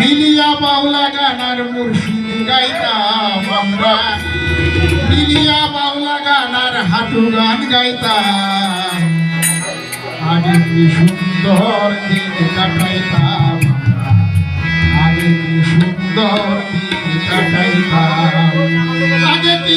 মিলিয়া বাউলা গানার মুর্শিদ গাইতাম আমরা। মিলিয়া বাউলা গানার হাঁটু গান গাইতাম। আগে কি সুন্দর দিন কাটাইতাম। আগে কি সুন্দর দিন কাটাইতাম। আগে কি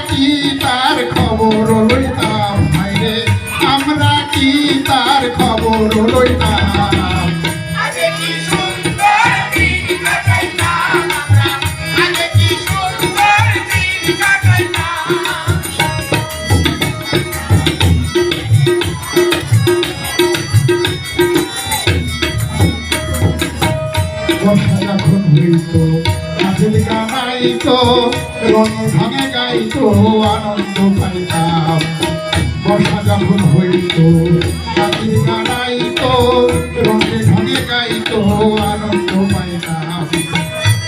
রঙে ভাঙে গাইতো আনন্দ পাইতাম বর্ষা যখন হইত রঙে গাইতো আনন্দ পাইতাম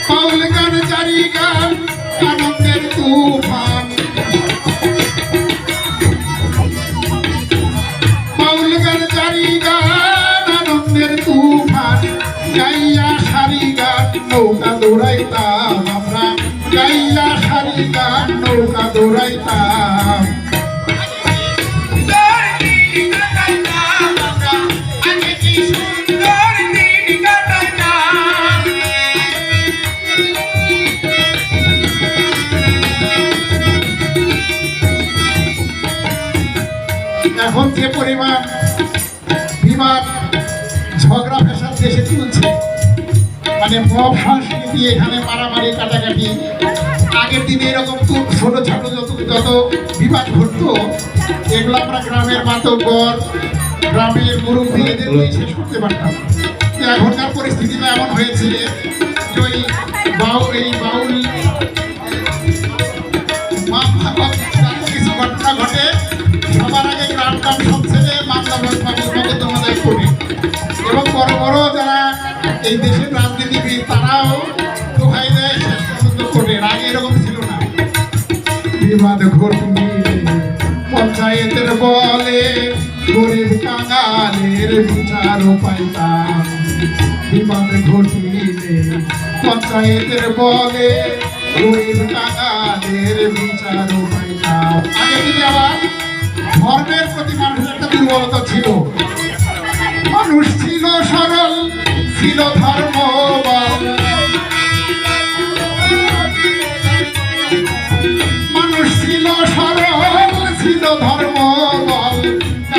পাউল গান, চারি গান, আনন্দের তুফান। পাউল গান, চারি গান, আনন্দের তুফান। গাইয়া সারি গান, নৌকা দৌড়াইতাম। এখন যে পরিমাণ বিবাদ ঝগড়া ফেসাদ দেশে চলছে মানে মব সংস্কৃতি এখানে মারামারি কাটাকাটি। আগের দিনে এরকম খুব ছোট ছোট যত যত বিবাদ ঘটতো এগুলো আমরা গ্রামের মাতব্বর গ্রামের মুরব্বীদের দিয়ে শেষ করতে পারতাম। এখনকার পরিস্থিতিটা এমন হয়েছে যে ওই বাউল এই বাউল কিছু ঘটনা ঘটে সবার আগে গ্রাম গ্রাম সব ছেলে মামলা মকদ্দমাদায় করে এবং বড় বড় যারা এই দেশের রাজনীতিবিদ তারাও দোহাই দেয়। করে আগে এরকম ছিল না। বিবাদ ঘটলে পঞ্চায়েতের বলে, গরিব কাঙালের বিচার পাইতাম। বিবাদ ঘটিলে পঞ্চায়েতের বলে, গরিব কাঙালের বিচার পাইতাম। আগে দিনে আবার ধর্মের প্রতি মানুষের একটা দুর্বলতা ছিল, মানুষ ছিল সরল ছিল ধর্মবল মানুষ ছিল সরল ছিল ধর্মবল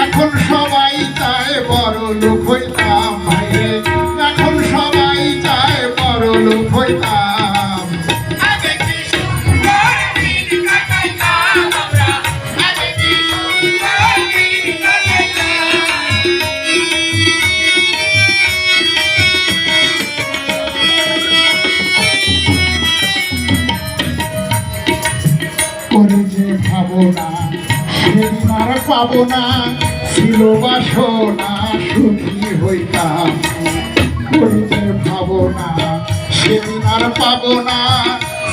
এখন সবাই চায় বড় লোক করে যে ভাবনা। সেদিন আর পাবো না ছিল বাসনা, সুখী হইতাম। করে যে ভাবনা, সেদিন আর পাবো না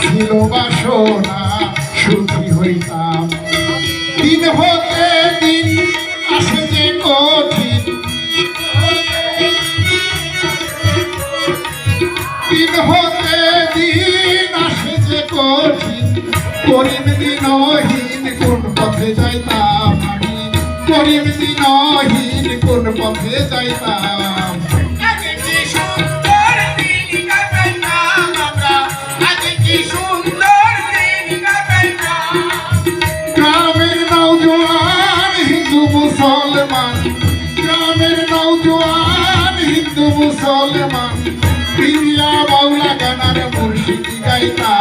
ছিল বাসনা, সুখী হইতাম। দিন হতে দিন পথে যাইতাম। আমি গরিব দিনহীন কোন পথে যাইতাম। গ্রামের নৌজওয়ান হিন্দু মুসলমান। গ্রামের নৌজওয়ান হিন্দু মুসলমান। প্রিয়া বাউলা গানার মুর্শিদি গাইতাম।